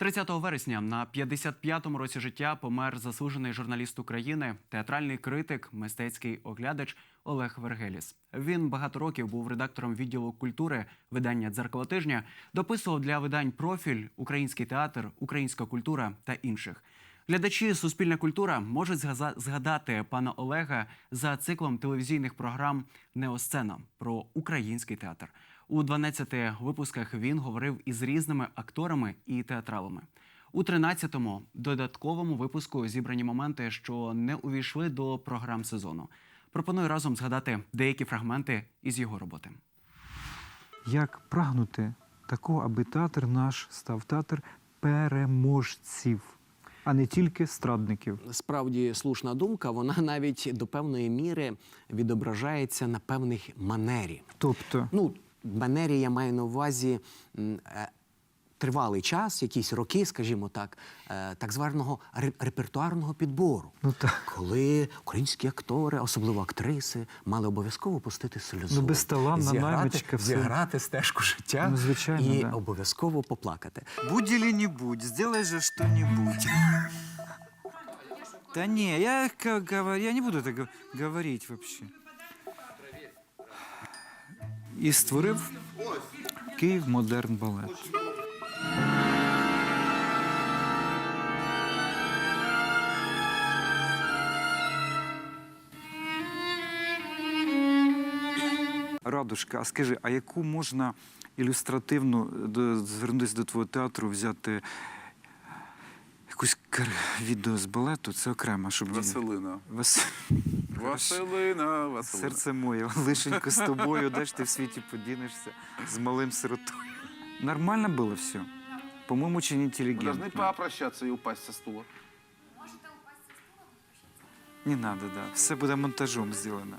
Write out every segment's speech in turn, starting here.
30 вересня на 55-му році життя помер заслужений журналіст України, театральний критик, мистецький оглядач Олег Вергеліс. Він багато років був редактором відділу культури видання «Дзеркало тижня», дописував для видань профіль, український театр, українська культура та інших. Глядачі Суспільна культура можуть згадати пана Олега за циклом телевізійних програм Неосцена про український театр. У 12 випусках він говорив із різними акторами і театралами. У 13-му додатковому випуску зібрані моменти, що не увійшли до програм сезону. Пропоную разом згадати деякі фрагменти із його роботи. Як прагнути такого, аби театр наш став театр переможців, а не тільки страдників. Справді слушна думка, вона навіть до певної міри відображається на певних манері. Тобто, Ну, манері я маю на увазі е, тривалий час, якісь роки, скажімо так, е, так званого ре- репертуарного підбору. ну так. Коли українські актори, особливо актриси, мали обов'язково пустити сльозу. Ну, безталанна зіграти, наймичка, зіграти стежку життя Ну, звичайно, і да. обов'язково поплакати. Будь или не будь, сделай же что-нибудь. Да не, я я не буду это го- говорить вообще. І створив Київ модерн балет. Радушка, а скажи, а яку можна ілюстративну звернутися до твого театру, взяти якусь кар- відео з балету? Це окремо, щоб Василина. Вас... Василина, Василина. Серце моє, лишенько з тобою, де ж ти в світі подінешся з малим сиротою. Нормально було все. По-моему, очень Мы интеллигентно. должны попрощаться и упасть со стула. Не надо, да. Все буде монтажом зроблено.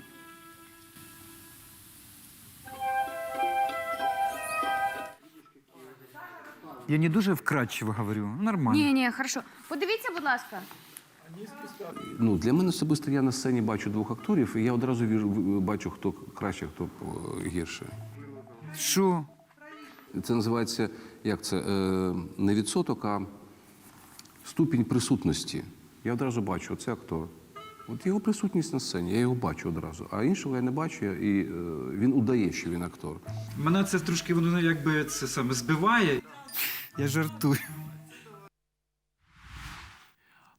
Я не дуже вкрадчиво говорю. Нормально. Ні, ні, хорошо. Подивіться, будь ласка. Ну, для мене особисто я на сцені бачу двох акторів, і я одразу віжу, бачу, хто краще, хто е, гірше. Що? Це називається як це? Е, не відсоток, а ступінь присутності. Я одразу бачу, це актор. От його присутність на сцені, я його бачу одразу. А іншого я не бачу, і е, він удає, що він актор. Мене це трошки воно якби це саме збиває. Я жартую.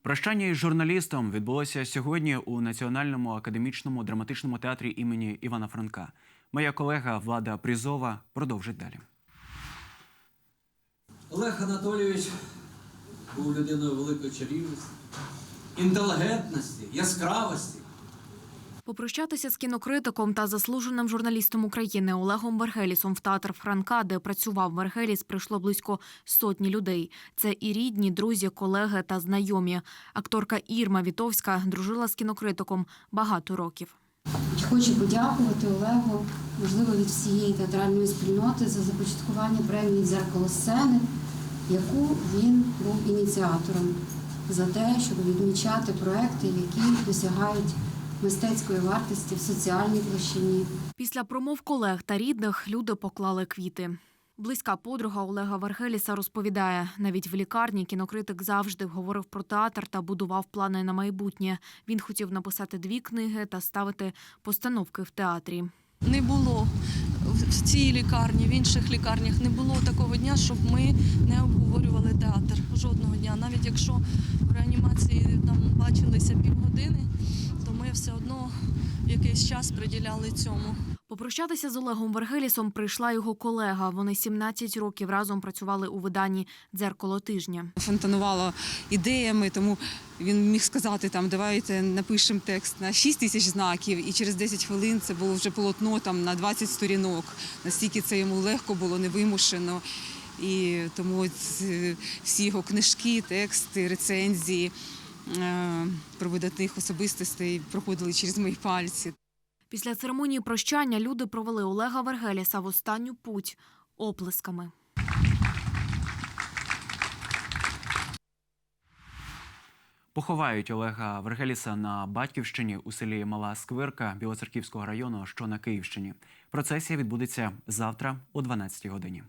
Прощання із журналістом відбулося сьогодні у Національному академічному драматичному театрі імені Івана Франка. Моя колега Влада Прізова продовжить далі. Олег Анатолійович був людиною великої чарівності, інтелігентності, яскравості. Попрощатися з кінокритиком та заслуженим журналістом України Олегом Вергелісом в театр Франка, де працював Вергеліс, прийшло близько сотні людей. Це і рідні, друзі, колеги та знайомі. Акторка Ірма Вітовська дружила з кінокритиком багато років. Хочу подякувати Олегу, можливо, від всієї театральної спільноти за започаткування премії Дзеркало сцени, яку він був ініціатором за те, щоб відмічати проекти, які досягають мистецької вартості в соціальній площині. Після промов колег та рідних люди поклали квіти. Близька подруга Олега Вергеліса розповідає, навіть в лікарні кінокритик завжди говорив про театр та будував плани на майбутнє. Він хотів написати дві книги та ставити постановки в театрі. не було в цій лікарні, в інших лікарнях не було такого дня, щоб ми не обговорювали театр. Жодного дня. Навіть якщо в реанімації там бачилися півгодини, все одно якийсь час приділяли цьому. Попрощатися з Олегом Вергелісом прийшла його колега. Вони 17 років разом працювали у виданні Дзеркало тижня. Фонтанувало ідеями, тому він міг сказати там, давайте напишемо текст на 6 тисяч знаків, і через 10 хвилин це було вже полотно там на 20 сторінок. Настільки це йому легко було, невимушено. І тому ц- всі його книжки, тексти, рецензії е, особистостей проходили через мої пальці. Після церемонії прощання люди провели Олега Вергеліса в останню путь оплесками. Поховають Олега Вергеліса на батьківщині у селі Мала Сквирка Білоцерківського району, що на Київщині. Процесія відбудеться завтра о 12 годині.